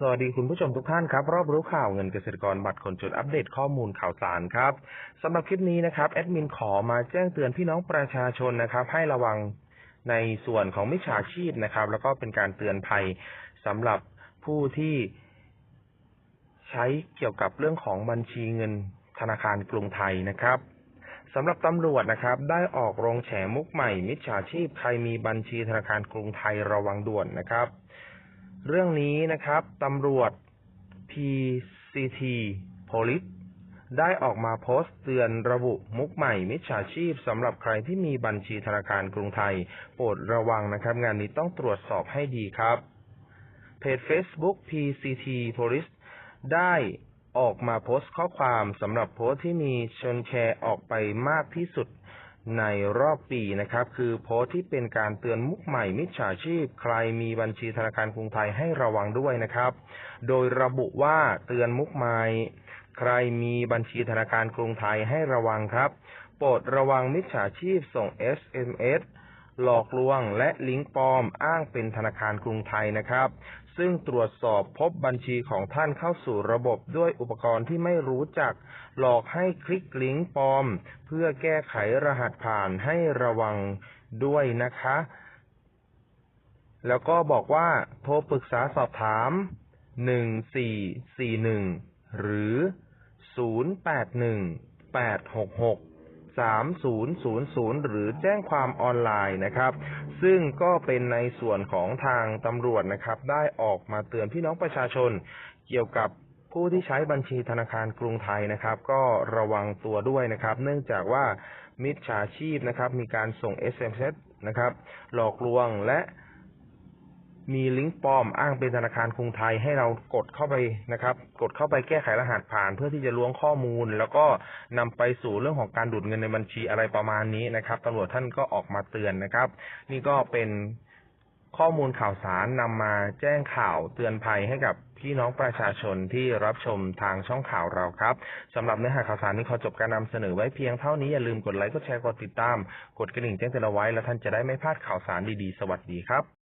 สวัสดีคุณผู้ชมทุกท่านครับ รอบรู้ข่าวเงินเกษตรกรบัตรคนจนอัปเดตข้อมูลข่าวสารครับสำหรับคลิปนี้นะครับแอดมินขอมาแจ้งเตือนพี่น้องประชาชนนะครับ ให้ระวังในส่วนของมิจฉาชีพนะครับ แล้วก็เป็นการเตือนภัยสำหรับผู้ที่ใช้เกี่ยวกับเรื่องของบัญชีเงินธนาคารกรุงไทยนะครับสำหรับตำรวจนะครับ ได้ออกโรงแฉมุกใหม่ มิจฉาชีพใครมีบัญชีธนาคารกรุงไทยระวังด่วนนะครับ เรื่องนี้นะครับตำรวจ PCT Police ได้ออกมาโพสต์เตือนระบุมุกใหม่ มิจฉาชีพสำหรับใครที่มีบัญชีธนาคารกรุงไทย โปรดระวังนะครับ งานนี้ต้องตรวจสอบให้ดีครับ เพจ Facebook PCT Police ได้ออกมาโพสต์ข้อความสำหรับโพสต์ที่มีชนแชร์ออกไปมากที่สุด ในรอบปีนะครับ คือโพสต์ที่เป็นการเตือนมุกใหม่มิจฉาชีพ ใครมีบัญชีธนาคารกรุงไทยให้ระวังด้วยนะครับ โดยระบุว่าเตือนมุกใหม่ ใครมีบัญชีธนาคารกรุงไทยให้ระวังครับ โปรดระวังมิจฉาชีพส่ง SMS หลอกลวง และลิงก์ปลอมอ้างเป็นธนาคารกรุงไทยนะครับ ซึ่งตรวจสอบพบบัญชีของท่านเข้าสู่ระบบด้วยอุปกรณ์ที่ไม่รู้จัก หลอกให้คลิกลิงก์ปลอม เพื่อแก้ไขรหัสผ่านให้ระวังด้วยนะคะ แล้วก็บอกว่าโทรปรึกษาสอบถาม 1441 หรือ 081 866 3000 หรือแจ้งความออนไลน์นะครับ ซึ่งก็เป็นในส่วนของทางตำรวจนะครับ ได้ออกมาเตือนพี่น้องประชาชน เกี่ยวกับผู้ที่ใช้บัญชีธนาคารกรุงไทยนะครับ ก็ระวังตัวด้วยนะครับ เนื่องจากว่ามิจฉาชีพนะครับ มีการส่ง SMS นะครับ หลอกลวงและ มีลิงก์ปลอมอ้างเป็นธนาคารกรุงไทยให้เรากดเข้าไปนะครับ กดเข้าไปแก้ไขรหัสผ่าน เพื่อที่จะล้วงข้อมูล แล้วก็นำไปสู่เรื่องของการดูดเงินในบัญชีอะไรประมาณนี้นะครับตำรวจท่านก็ออกมาเตือนนะครับ นี่ก็เป็นข้อมูลข่าวสารนำมาแจ้งข่าวเตือนภัยให้กับพี่น้องประชาชนที่รับชมทางช่องข่าวเราครับสำหรับเนื้อหาข่าวสารนี้ขอจบการนำเสนอไว้เพียงเท่านี้อย่าลืมกดไลค์กดแชร์กดติดตาม กดกระดิ่งแจ้งเตือนเอาไว้แล้วท่านจะได้ไม่พลาดข่าวสารดีๆ สวัสดีครับ